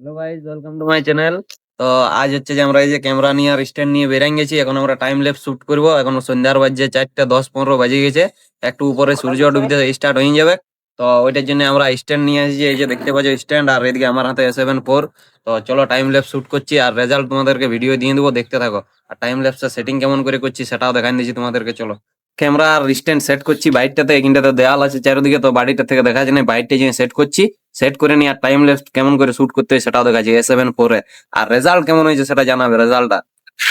Hello guys welcome to my channel তো আজ হচ্ছে যে আমরা এই যে ক্যামেরা নিয়ে আর স্ট্যান্ড নিয়ে বেরিয়ে গেছি। এখন আমরা টাইম ল্যাপস শুট করব। এখন সন্ধ্যার বাজে চারটা দশ পনেরো বাজে গেছে। একটু উপরে সূর্য ডুবতে স্টার্ট হয়ে যাবে। তো ওইটার জন্য আমরা স্ট্যান্ড নিয়ে আসছি। এই যে দেখতে পাচ্ছ স্ট্যান্ড আর এদিকে আমার হাতে সেভেন ফোর তো চলো টাইম ল্যাপস শুট করছি আর রেজাল্ট তোমাদেরকে ভিডিও দিয়ে দেবো। দেখতে থাকো। আর টাইম ল্যাপসের সেটিং কেমন করে করছি সেটাও দেখান দিচ্ছি তোমাদেরকে। চলো। ক্যামেরা আর স্ট্যান্ড সেট করছি বাইকটাতে এখানটাতে দেওয়াল আছে, চারিদিকে তো বাড়িটা থেকে দেখা যায় না বাইকটা যে সেট করছি, সেট করে নিয়ে আর টাইম লেফট কেমন করে শুট করতে হয় সেটাও দেখাচ্ছি এ সেভেন ফোরে আর রেজাল্ট কেমন হয়েছে সেটা জানাবে রেজাল্টটা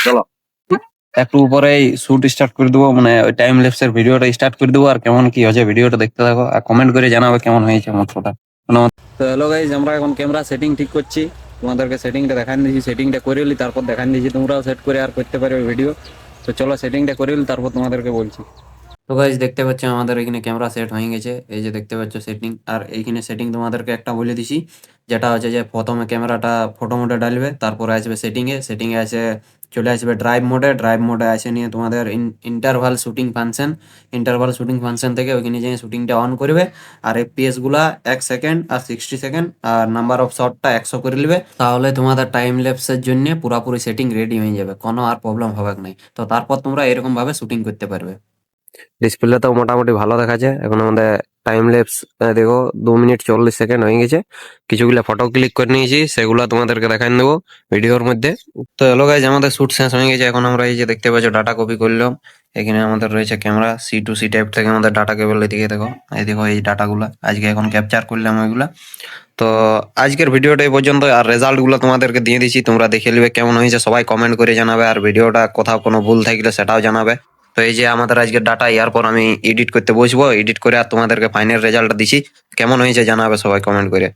চলো। একটু উপরেই শুট স্টার্ট করে দেবো মানে ওই টাইম লেপস এর ভিডিওটা স্টার্ট করে দেবো, আর কেমন কি হয়েছে ভিডিওটা দেখতে থাকো, আর কমেন্ট করে জানাবে কেমন হয়েছে মোটরটা তো হ্যালো গাইজ আমরা এখন ক্যামেরা সেটিং ঠিক করছি। তোমাদেরকে সেটিংটা দেখান দিয়েছি সেটিংটা করে নিলি তারপর দেখান দিয়েছি, তোমরাও সেট করে আর করতে পারবে ভিডিও তো চলো সেটিংটা করে তারপর তোমাদেরকে বলছি। তো গাইজ দেখতে পাচ্ছ আমাদের এখানে ক্যামেরা সেট হয়ে গেছে। এই যে দেখতে পাচ্ছ সেটিং আর এইখানে সেটিং তোমাদেরকে একটা বলে দিছি, যেটা হচ্ছে যে প্রথমে ক্যামেরাটা ফটো মোডে ডালবে তারপরে আসবে সেটিংয়ে সেটিংয়ে আসে চলে আসবে ড্রাইভ মোডে ড্রাইভ মোডে আসে নিয়ে তোমাদের interval shooting function interval shooting function থেকে ওইখানে যে শুটিংটা অন করবে। আর এফপিএসগুলা এক সেকেন্ড আর সিক্সটি সেকেন্ড আর নাম্বার অফ শটটা একশো করে নেবে। তাহলে তোমাদের টাইম ল্যাপসের জন্য পুরোপুরি সেটিং রেডি হয়ে যাবে, কোনো আর প্রবলেম হবে না তো তারপর তোমরা এরকম ভাবে শুটিং করতে পারবে। ডিসপ্লে তো মোটামুটি ভালো দেখাচ্ছে। এখন আমাদের টাইম ল্যাপস দেখো, দু মিনিট চল্লিশ সেকেন্ড হয়ে গেছে। কিছুগুলো ফটো ক্লিক করে নিয়েছি, সেগুলো তোমাদেরকে দেখাই দেবো ভিডিওর মধ্যে। তো হ্যালো গাইজ আমাদের শুট শেষ হয়ে গেছে। এখন আমরা এই যে দেখতে পাচ্ছ ডাটা কপি করলাম। এখানে আমাদের রয়েছে camera C to C type থেকে আমাদের ডাটা কেবল এদিকে দেখো। এই দেখো, এই ডাটাগুলো আজকে এখন ক্যাপচার করলাম ওইগুলা। তো আজকের ভিডিওটা এই পর্যন্ত। আর রেজাল্টগুলো তোমাদেরকে দিয়ে দিচ্ছি। তোমরা দেখে নিবে কেমন হয়েছে। সবাই কমেন্ট করে জানাবে। আর ভিডিওটা কোথাও কোনো ভুল থাকলে সেটাও জানাবে। তো এই যে আমাদের আজকে ডাটা এরপর আমি এডিট করতে বসবো। এডিট করে আর তোমাদেরকে ফাইনাল রেজাল্টটা দিছি। কেমন হয়েছে জানাবে সবাই কমেন্ট করে।